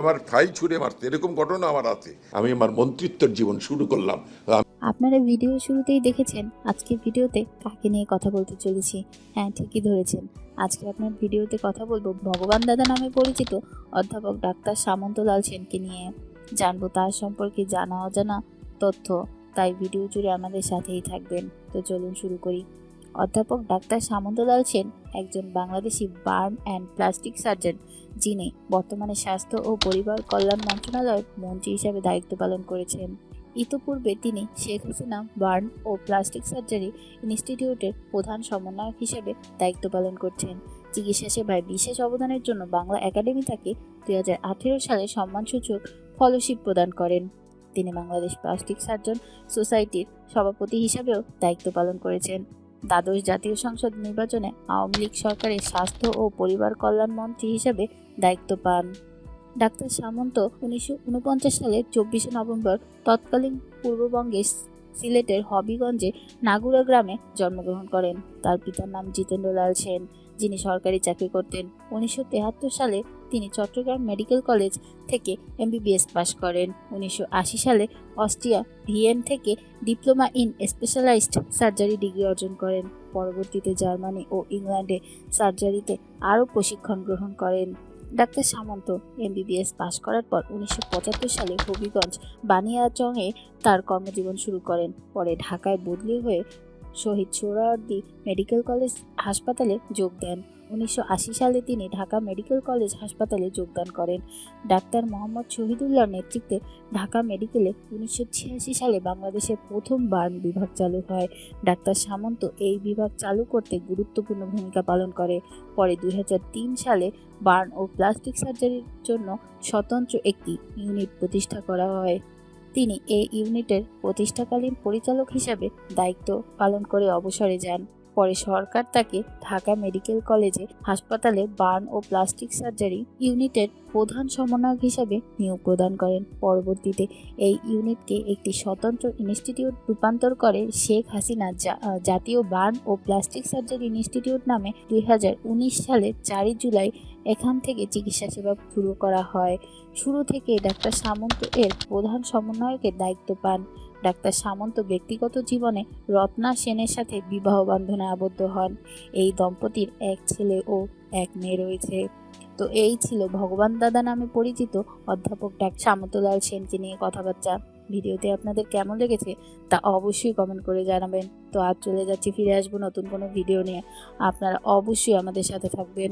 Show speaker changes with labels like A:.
A: আমার ঠাই ছুঁড়ে মারতে, এরকম ঘটনা আমার আছে। আমি আমার মন্ত্রিত্বের জীবন শুরু করলাম।
B: আপনারা ভিডিও শুরুতেই দেখেছেন, আজকের ভিডিওতে কাকে নিয়ে কথা বলতে চলেছি। হ্যাঁ ঠিকই ধরেছেন। আজকে আপনার ভিডিওতে কথা বলব ভগবান দাদা নামে পরিচিত অধ্যাপক ডাক্তার সামন্তলাল সেনকে নিয়ে। জানব তার সম্পর্কে জানা অজানা তথ্য। তাই ভিডিও জুড়ে আমাদের সাথেই থাকবেন। তো চলুন শুরু করি। অধ্যাপক ডাক্তার সামন্তলাল সেন, একজন Bangladeshi burn and plastic surgeon, যিনি বর্তমানে স্বাস্থ্য ও পরিবার কল্যাণ মন্ত্রণালয়ের মন্ত্রী হিসাবে দায়িত্ব পালন করেছেন। ইতোপূর্বে তিনি শেখ হাসিনা বার্ন ও প্লাস্টিক সার্জারি ইনস্টিটিউটের প্রধান সমন্বয়ক হিসেবে দায়িত্ব পালন করছেন। চিকিৎসা সেবায় বিশেষ অবদানের জন্য বাংলা একাডেমি তাকে দুই হাজার আঠেরো সালে সম্মানসূচক ফলোশিপ প্রদান করেন। তিনি বাংলাদেশ প্লাস্টিক সার্জন সোসাইটির সভাপতি হিসাবেও দায়িত্ব পালন করেছেন। দ্বাদশ জাতীয় সংসদ নির্বাচনে আওয়ামী লীগ সরকারের স্বাস্থ্য ও পরিবার কল্যাণ মন্ত্রী হিসেবে দায়িত্ব পান। ডাক্তার সামন্ত উনিশশো ঊনপঞ্চাশ সালের চব্বিশে নভেম্বর তৎকালীন পূর্ববঙ্গের সিলেটের হবিগঞ্জে নাগুরা গ্রামে জন্মগ্রহণ করেন। তার পিতার নাম জিতেন্দ্রলাল সেন, যিনি সরকারি চাকরি করতেন। উনিশশো সালে তিনি চট্টগ্রাম মেডিকেল কলেজ থেকে এমবিবিএস পাশ করেন। উনিশশো আশি সালে অস্ট্রিয়া ভিয়েন থেকে diploma in specialised surgery degree অর্জন করেন। পরবর্তীতে জার্মানি ও ইংল্যান্ডে সার্জারিতে আরও প্রশিক্ষণ গ্রহণ করেন। ডাক্তার সামন্ত এমবিবিএস পাশ করার পর উনিশশো পঁচাত্তর সালে হবিগঞ্জ বানিয়াচংয়ে তার কর্মজীবন শুরু করেন। পরে ঢাকায় বদলি হয়ে শহীদ সোহরাওয়ার্দী মেডিকেল কলেজ হাসপাতালে যোগ দেন। উনিশশো আশি সালে তিনি ঢাকা মেডিকেল কলেজ হাসপাতালে যোগদান করেন। ডাক্তার মোহাম্মদ শহীদুল্লাহর নেতৃত্বে ঢাকা মেডিকেলে উনিশশো ছিয়াশি সালে বাংলাদেশের প্রথম বার্ন বিভাগ চালু হয়। ডাক্তার সামন্ত এই বিভাগ চালু করতে গুরুত্বপূর্ণ ভূমিকা পালন করে। পরে দুই হাজার তিন সালে বার্ন ও প্লাস্টিক সার্জারির জন্য স্বতন্ত্র একটি ইউনিট প্রতিষ্ঠা করা হয়। তিনি এই ইউনিটের প্রতিষ্ঠাকালীন পরিচালক হিসাবে দায়িত্ব পালন করে অবসরে যান। পরে সরকার তাকে ঢাকা মেডিকেল কলেজে হাসপাতালে বার্ন ও প্লাস্টিক সার্জারি ইউনিটের প্রধান সমন্বয়ক হিসাবে নিয়োগ প্রদান করেন। পরবর্তীতে এই ইউনিটকে একটি স্বতন্ত্র ইনস্টিটিউট রূপান্তর করে শেখ হাসিনা জাতীয় বার্ন ও প্লাস্টিক সার্জারি ইনস্টিটিউট নামে দুই হাজার উনিশ সালে চারই জুলাই এখান থেকে চিকিৎসা সেবা শুরু করা হয়। শুরু থেকে ডাক্তার সামন্ত এর প্রধান সমন্বয়কের দায়িত্ব পান। ডাক্তার সামন্ত ব্যক্তিগত জীবনে রত্না সেনের সাথে বিবাহ বন্ধনে আবদ্ধ হন। এই দম্পতির এক ছেলে ও এক মেয়ে রয়েছে। তো এই ছিল ভগবান দাদা নামে পরিচিত অধ্যাপক ডাক্তার সামন্তলাল সেনকে নিয়ে কথাবার্তা। ভিডিওতে আপনাদের কেমন লেগেছে তা অবশ্যই কমেন্ট করে জানাবেন। তো আজ চলে যাচ্ছি, ফিরে আসব নতুন কোনো ভিডিও নিয়ে। আপনারা অবশ্যই আমাদের সাথে থাকবেন।